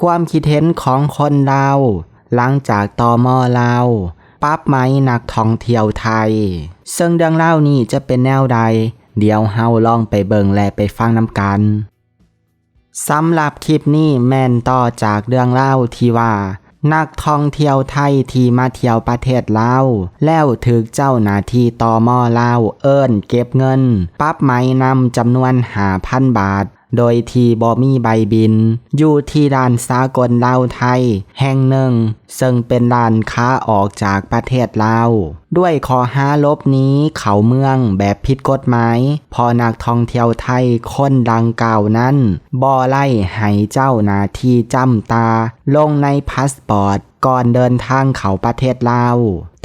ความคิดเห็นของคนลาว หลังจากตอมอลาวปรับไหมนักท่องเที่ยวไทย ซึ่งเรื่องเล่านี้จะเป็นแนวใด เดี๋ยวเฮาลองไปเบิงและไปฟังน้ำกันสำหรับคลิปนี้แม่นต่อจากเรื่องเล่าที่ว่า นักท่องเที่ยวไทยที่มาเที่ยวประเทศลาวแล้วถึกเจ้าหน้าที่ตอมอลาวเอิ้นเก็บเงินปรับไหมนำจำนวนหาพันบาท โดยที่บ่มีใบบิน อยู่ที่ด่านสากลลาวไทย แห่งหนึ่ง ซึ่งเป็นด่านค้าออกจากประเทศลาว ด้วยขอห้าลบนี้เขาเมืองแบบผิดกฎหมาย พอนักท่องเที่ยวไทยคนดังกล่าวนั้นบ่อไล่ให้เจ้าหน้าที่จำตา ลงในพาสปอร์ตก่อนเดินทางเข้าประเทศลาว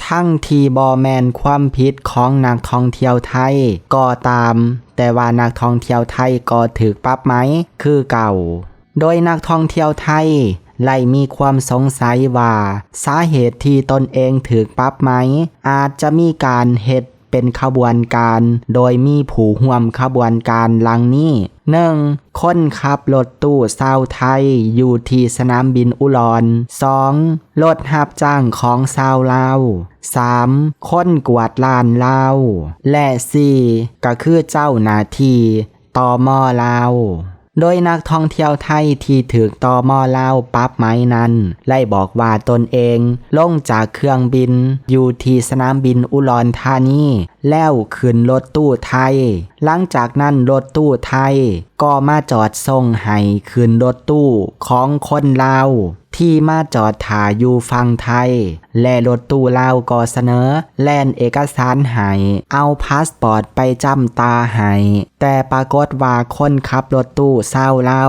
ทั้งที่บอแมนความผิดของนักท่องเที่ยวไทยก็ตาม แต่ว่านักท่องเที่ยวไทยก็ถือปรับไหม คือเก่า โดยนักท่องเที่ยวไทยไล่มีความสงสัยว่า สาเหตุที่ตนเองถือปรับไหม อาจจะมีการเหตุ เป็นขบวนการ โดยมีผู้ห่วมขบวนการลังนี้ 1. คนขับรถตู้ชาวไทยอยู่ที่สนามบินอุรอน 2. รถหับจ้างของชาวลาว 3. คนกวาดลานลาว และ 4. ก็คือเจ้าหน้าที่ตอมอลาว โดยนักท่องเที่ยวไทยที่ถือตอมอลาวปั๊บไม้นั้น ไล่บอกว่าตนเองลงจากเครื่องบิน อยู่ที่สนามบินอุรธานีแล้วขึ้นรถตู้ไทย หลังจากนั้นรถตู้ไทย ก็มาจอดส่งให้ขึ้นรถตู้ของคนลาวที่มาจอดถ่ายอยู่ฝั่งไทย และรถตู้ลาวก็เสนอ แล่นเอกสารให้เอาพาสปอร์ตไปจำตาให้แต่ปรากฏว่าคนขับรถตู้เศร้าเล่า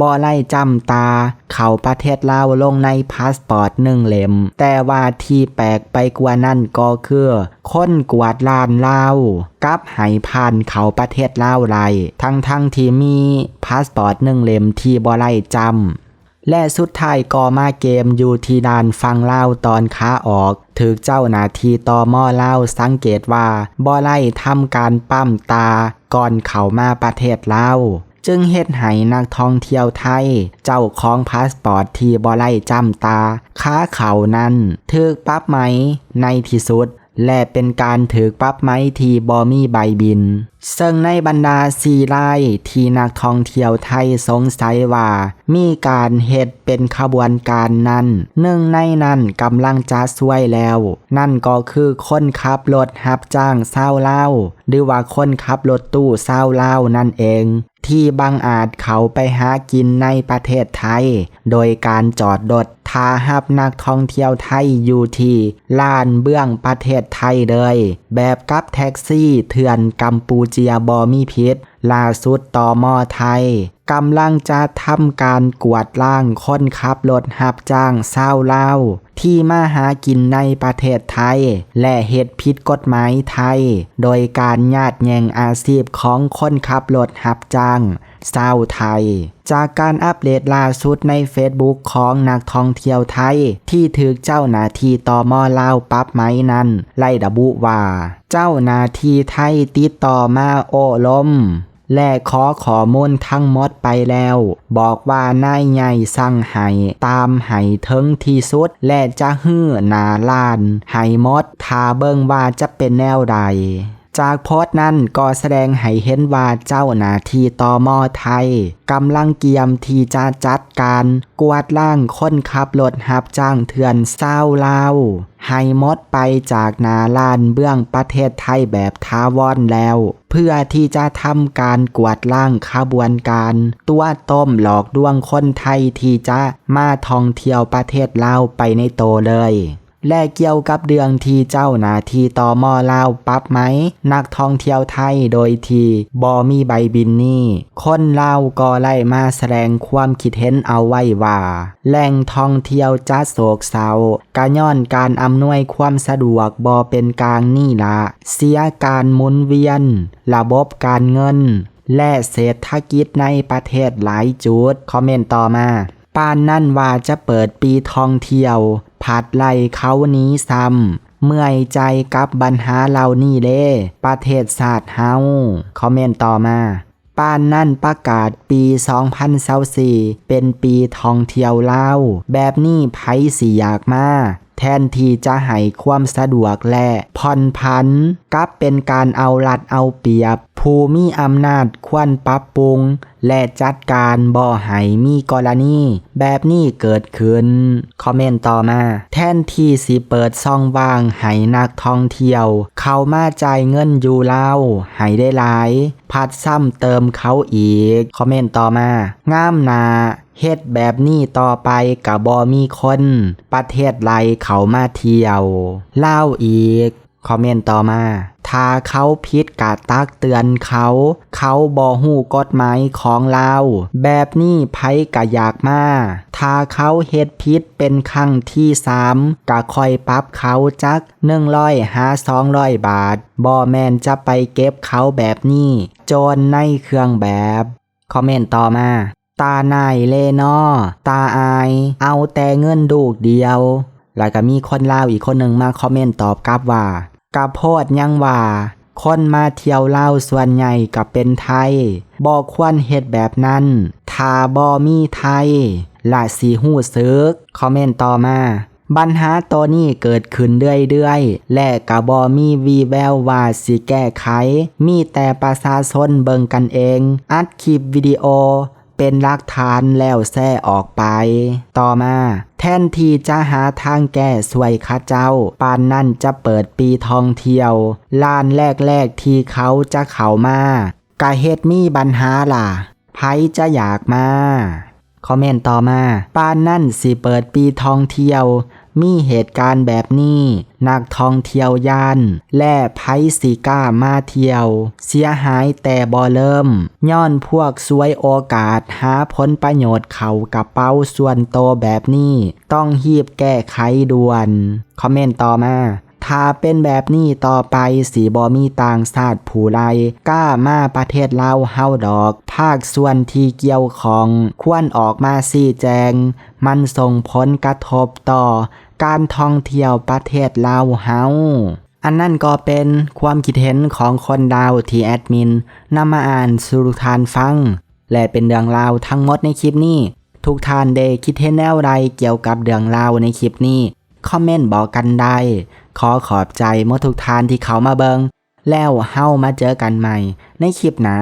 บ่ไล่จำตา เข้าประเทศลาวลงในพาสปอร์ตหนึ่งเล่ม แต่ว่าที่แปลกไปกว่านั้นก็คือ คนกวาดลานลาวกับไหผ่านเขาประเทศลาวไรทั้งทั้งที่มีพาสปอร์ตหนึ่งเล่มที่บ่ไล่จำ และสุดท้ายก็มาเกมอยู่ที่ด่านฟังเล่าตอนขาออกถึกเจ้าหน้าที่ตอมอเล่าสังเกตว่าบ่อไล่ทำการปั้มตาก่อนเข้ามาประเทศเล่าจึงเฮ็ดให้นักท่องเที่ยวไทย เจ้าของพาสปอร์ตที่บ่ไล่จำตา ค้าเขานั้นถึกปรับไหมในที่สุด และเป็นการถือปรับไหมที่บ่มีใบบิน ซึ่งในบรรดาสีรายที่นักท่องเที่ยวไทยสงสัยว่า มีการเฮ็ดเป็นขบวนการนั้นหนึ่งในนั้นกำลังจะช่วยแล้ว นั่นก็คือคนขับรถหับจ้างเศร้าเล่า หรือว่าคนขับรถตู้เศร้าเล่านั่นเอง ที่บังอาจเขาไปหากินในประเทศไทย โดยการจอดรถทาหับนักท่องเที่ยวไทยอยู่ที่ลานเบื้องประเทศไทยเลย แบบกับแท็กซี่เถื่อนกัมปูเจียบอมีพิษล่าสุดต่อมอไทย กำลังจะทำการกวดล้างคนขับรถหับจ้างเศร้าเล่า ที่มาหากินในประเทศไทย และเหตุผิดกฎหมายไทย โดยการญาติแยงอาชีพของคนขับรถหับจ้างเศร้าไทย จากการอัปเดตล่าสุดในเฟซบุ๊กของนักท่องเที่ยวไทย ที่ถือเจ้าหน้าที่ต่อมอเล่าปั๊บไหมนั้น ไล่ระบุว่า เจ้าหน้าที่ไทยติดต่อมาโอ้ลม และขอขอมูลทั้งหมดไปแล้ว บอกว่านายใหญ่สั่งให้ตามให้ถึงที่สุด และจะฮื้อนาลานให้หมดทาเบิ่งว่าจะเป็นแนวใด จากโพสต์นั้นก็แสดงให้เห็นว่าเจ้าหน้าที่ตอมอไทยกำลังเกียมที่จะจัดการกวาดล้างคนขับรถหับจ้างเถื่อนเศร้าเล่าให้หมดไปจากนาลานเบื้องประเทศไทยแบบท้าวอนแล้ว เพื่อที่จะทำการกวาดล้างขบวนการ ตัวต้มหลอกดวงคนไทยที่จะมาท่องเที่ยวประเทศลาวไปในโตเลย และเกี่ยวกับเรื่องที่เจ้าหน้าที่ตอมอลาวปรับไหม นักท่องเที่ยวไทยโดยทีบอมีใบบินนี่ คนลาวก็ไล่มาแสดงความคิดเห็นเอาไว้ว่า แหล่งท่องเที่ยวจะโศกเศร้ากะย้อนการอำนวยความสะดวกบอเป็นกลางนี่ละเสียการหมุนเวียน ระบบการเงิน และเศรษฐกิจในประเทศหลายจุด คอมเมนต์ต่อมาปานนั่นว่าจะเปิดปีท่องเที่ยว ผัดไล่เขานี้ซ้ำเมื่อยใจกับบัญหาเหล่านี้เด้ประเทศศาสตร์เฮาคอมเมนต์ต่อมาป้านนั่นประกาศปี 2024เป็นปีท่องเที่ยวเล่า แบบนี้ไผสิอยากมา แทนที่จะให้ความสะดวกและผ่อนผันกับเป็นการเอารัดเอาเปรียบ ผู้มีอำนาจควรปรับปรุง และจัดการบ่ให้มีกรณีแบบนี้เกิดขึ้น คอมเมนต์ต่อมา แทนที่สิเปิดซ่องว่างให้นักท่องเที่ยว เข้ามาจ่ายเงินอยู่ลาให้ได้หลาย พัดซ้ำเติมเขาอีก คอมเมนต์ต่อมา งามนา เฮ็ดแบบนี้ต่อไปกับบอมีคน ประเทศไรเขามาเที่ยว เล่าอีก คอมเมนต์ต่อมาถ้าเขาผิดกาตักเตือนเขา เขาบอหูกฎหมายของเราแบบนี้ไผกะอยากมาถ้าเขาเฮ็ดผิดเป็นครั้งที่สามกะคอยปรับเขาจักหนึ่งร้อยหาสองร้อยบาทบอแมนจะไปเก็บเขาแบบนี้ โจรในเครื่องแบบ คอมเมนต์ต่อมา ตาหนเลนอตาอาย เอาแต่เงินดูกเดียว แล้วก็มีคนลาวอีกคนหนึ่งมาคอมเมนต์ตอบกลับว่ากะโพดยังว่าคนมาเที่ยวลาวส่วนใหญ่กับเป็นไทยบ่ควรเฮ็ดแบบนั้นถ้าบ่มีไทยละสีหูซึก คอมเมนต์ต่อมาปัญหาตัวนี้เกิดขึ้นเรื่อยๆ และกะบอมีวีแววว่าสิแก้ไข มีแต่ประชาชนเบิ่งกันเอง อัดคลิปวิดีโอ เป็นหลักฐานแล้วแซ่ออกไป ต่อมาแทนที่จะหาทางแก้สวยข้าเจ้า ปานนั่นจะเปิดปีทองเที่ยวลานแรกๆที่เขาจะเข้ามากะเฮ็ดมีบัญหาล่ะไผจะอยากมา คอมเมนต์ต่อมา ปานนั่นสิเปิดปีทองเที่ยว มีเหตุการณ์แบบนี้นักท่องเที่ยวยาน และไพสิก้ามาเที่ยว เสียหายแต่บ่เริ่ม ย้อนพวกสวยโอกาสหาผลประโยชน์เขากระเป๋าส่วนโตแบบนี้ ต้องฮีบแก้ไขด่วน คอมเมนต์ต่อมาถ้าเป็นแบบนี้ต่อไปสีบอมีต่างชาติผู้ใดกล้ามาประเทศลาวเฮาดอก ภาคส่วนที่เกี่ยวของ ควรออกมาซี่แจง มันส่งผลกระทบต่อ การท่องเที่ยวประเทศลาวเฮาอันนั่นก็เป็นความคิดเห็นของคนดาวที่แอดมินนำมาอ่านสู่ทุทานฟัง และเป็นเรื่องราวทั้งหมดในคลิปนี้ ทุกท่านได้คิดเห็นแนวใดเกี่ยวกับเรื่องราวในคลิปนี้ คอมเมนต์บอกกันได้ ขอขอบใจเมื่อทุกท่านที่เขามาเบิง แล้วเฮ้ามาเจอกันใหม่ในคลิปหน้า